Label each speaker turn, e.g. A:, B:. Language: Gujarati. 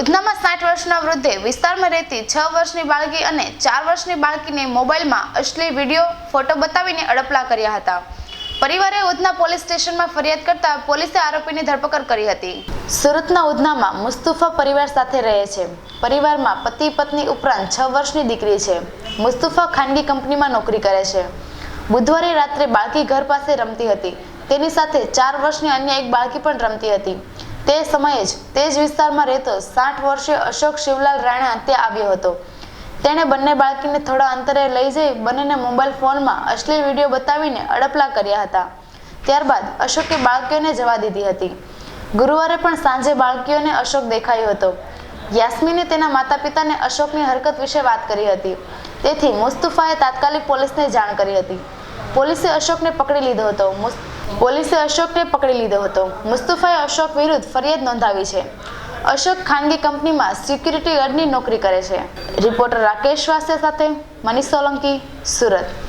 A: ઉધનામાં સાઠ વર્ષના વૃદ્ધે વિસ્તારમાં રહેતી છ વર્ષની બાળકી અને ચાર વર્ષની બાળકીને મોબાઈલમાં અશ્લીલ વીડિયો, ફોટો બતાવીને અડપલા કર્યા હતા. પરિવારે ઉધના પોલીસ સ્ટેશનમાં ફરિયાદ કરતા પોલીસે આરોપીની ધરપકડ કરી હતી. સુરતના ઉધનામાં મુસ્તુફા પરિવાર સાથે રહે છે. પરિવારમાં પતિ પત્ની ઉપરાંત છ વર્ષની દીકરી છે. મુસ્તુફા ખાનગી કંપનીમાં નોકરી કરે છે. બુધવારે રાત્રે બાળકી ઘર પાસે રમતી હતી. તેની સાથે ચાર વર્ષની અન્ય એક બાળકી પણ રમતી હતી. તે સમયે જ તે જ વિસ્તારમાં રહેતો સાઠ વર્ષીય અશોક શિવલાલ રાણા ત્યાં આવ્યો હતો. તેણે બંને બાળકીને થોડા અંતરે લઈ જઈ બંનેને મોબાઈલ ફોનમાં અશ્લીલ વીડિયો બતાવીને અડપલા કર્યા હતા. ત્યારબાદ અશોકે બાળકીઓને જવા દીધી હતી. ગુરુવારે પણ સાંજે બાળકીઓને અશોક દેખાયો હતો. યાસ્મીને તેના માતા પિતાને અશોકની હરકત વિશે વાત કરી હતી. તેથી મુસ્તુફાએ તાત્કાલિક પોલીસને જાણ કરી હતી. પોલીસે અશોકને પકડી લીધો હતો. પોલીસે અશોકને પકડી લીધો હતો. મુસ્તફાએ અશોક વિરુદ્ધ ફરિયાદ નોંધાવી છે. અશોક ખાનગી કંપનીમાં સિક્યુરિટી ગાર્ડની નોકરી કરે છે. રિપોર્ટર રાકેશ વાસે સાથે મનીષ સોલંકી, સુરત.